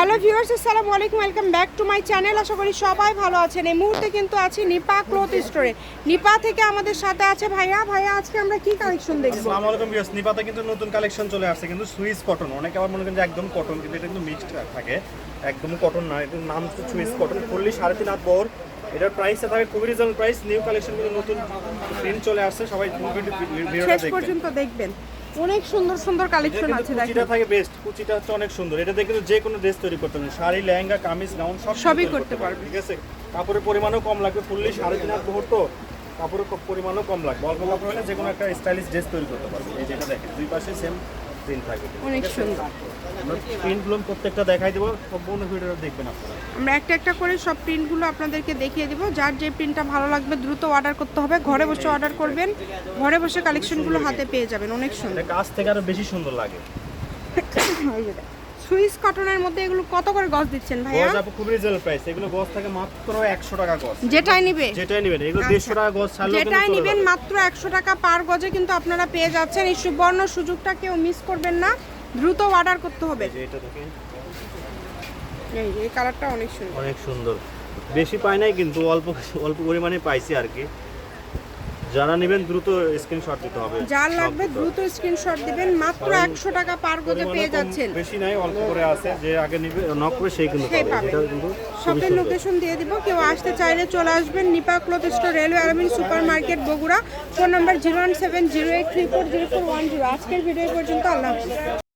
Hello viewers আসসালামু আলাইকুম welcome back to my channel. আশা করি সবাই ভালো আছেন। এই মুহূর্তে কিন্তু আছি নিপা ক্লথ স্টোরে। নিপা থেকে আমাদের সাথে আছে ভাইয়া। ভাইয়া আজকে আমরা কি কালেকশন দেখব? আসসালামু আলাইকুম ভিউয়ার্স নিপাতে কিন্তু নতুন কালেকশন চলে আসছে কিন্তু সুইস কটন। অনেকে আবার মনে করেন যে একদম কটন কিন্তু এটা কিন্তু মিক্সড থাকে। একদম কটন না এটার নাম তো সুইস কটন। ফুললি সাড়ে তিন হাত বহর এটার প্রাইসে থাকে খুবই রিজনেবল প্রাইস নিউ কালেকশন কিন্তু নতুন প্রিন্ট চলে আসছে। সবাই ভিডিওটা শেষ দেখবেন। পর্যন্ত দেখবেন। অনেক সুন্দর সুন্দর কালেকশন আছে দেখেন। কুচিটা থাকে বেস্ট কুচিটা হচ্ছে অনেক সুন্দর। এটা দেখে কিন্তু যে কোনো ড্রেস তৈরি করতে পারবেন। শাড়ি লেহেঙ্গা কামিজ গাউন সব সবই করতে পারবেন। ঠিক আছে? কাপড়ের পরিমাণও কম লাগবে ফুললি সাড়ে তিন হাত বহর তো কাপড়ের পরিমাণও কম লাগবে। অল্প কাপড় হলে যে কোনো একটা স্টাইলিশ ড্রেস তৈরি করতে পারবেন। এই যেটা দেখেন দুই পাশে সেম প্রিন্ট অনেক সুন্দর। আমরা প্রিন্টগুলো প্রত্যেকটা দেখাই দেবো সম্পূর্ণ ভিডিওটা দেখবেন আপনারা। আমরা একটা একটা করে সব প্রিন্টগুলো আপনাদেরকে দেখিয়ে দেবো। যার যে প্রিন্টটা ভালো লাগবে দ্রুত অর্ডার করতে হবে। ঘরে বসে অর্ডার করবেন। ঘরে বসে কালেকশনগুলো হাতে পেয়ে যাবেন। অনেক সুন্দর। কাজ থেকে আরও বেশি সুন্দর লাগে। সুইস কটনের মধ্যে এগুলো কত করে গজ দিচ্ছেন ভাইয়া? গজ আপু খুবই রিজনেবল প্রাইস এগুলো গজ থাকে মাত্র একশো টাকা গজ যেটাই নিবে। যেটাই নেবেন এগুলো আচ্ছা। দেড়শো টাকা গজ ছাড়লেও যেটাই নেবেন মাত্র একশো টাকা পার গজে কিন্তু আপনারা পেয়ে যাচ্ছেন। এই সুবর্ণ সুযোগটা কেউ মিস করবেন না। দ্রুত অর্ডার করতে হবে। এই যে এটা দেখেন। এই এই কালারটা অনেক সুন্দর। অনেক সুন্দর। বেশি পাই নাই কিন্তু অল্প অল্প পরিমাণে পাইছি আর কি। যারা নেবেন দ্রুত স্ক্রিনশট দিতে হবে। যার লাগবে দ্রুত স্ক্রিনশট দিবেন মাত্র কারণ একশো টাকা পার গজে পেয়ে যাচ্ছেন। বেশি নাই অল্প করে আছে যে আগে নিবে নক করে সেই কিন্তু পাবে। এটা কিন্তু শপের লোকেশন দিয়ে দিব কেউ আসতে চাইলে চলে আসবেন Nipa cloth store railway Armin super market Bogura. Phone number zero one seven zero eight three four zero four one zero আজকের ভিডিও পর্যন্ত আল্লাহ হাফিজ।